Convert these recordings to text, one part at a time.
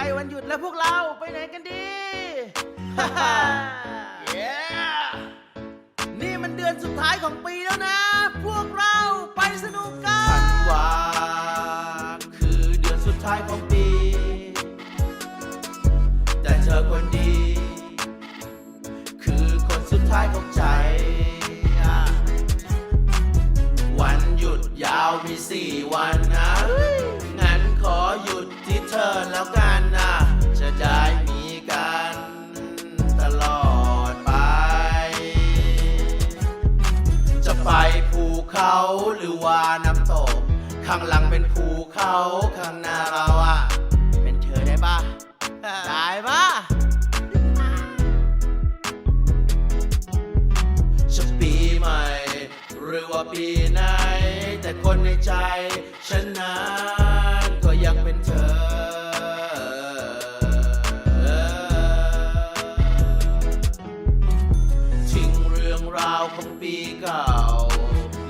ใกล้วันหยุดแล้วพวกเราไปไหนกันดี yeah! นี่มันเดือนสุดท้ายของปีแล้วนะ พวกเราไปสนุกกัน ธันวาคือเดือนสุดท้ายของปี แต่เธอคนดี คือคนสุดท้ายของใจ เขาหรือว่าน้ำตก ข้างหลังเป็นภูเขาข้างหน้าเราอะเป็นเธอได้ปะได้ปะจะปีใหม่ หรือว่าปีไหน แต่คนในใจ ฉันนั้นก็ยังเป็นเธอ ทิ้งเรื่องราวของปีเก่า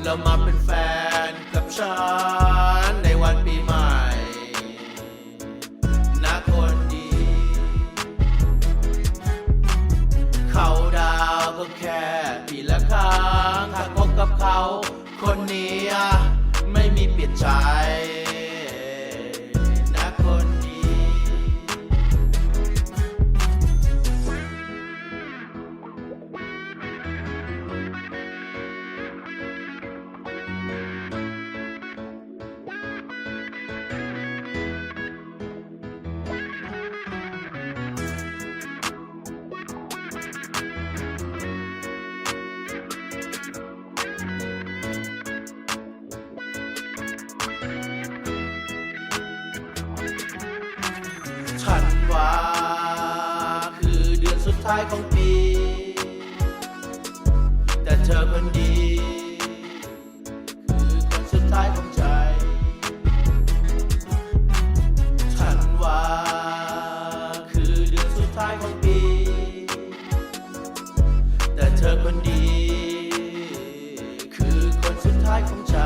แล้วมาเป็นแฟนกับฉันในวันปีใหม่นะคนดี เขาดาวก็แค่ปีละครั้งถ้าคบกับเขา คนนี้ไม่มีเปลี่ยนใจ สุดท้ายของปี แต่เธอคนดี คือคนสุดท้ายของใจ ฉันว่าคือเดือนสุดท้ายของปี แต่เธอคนดี คือคนสุดท้ายของใจ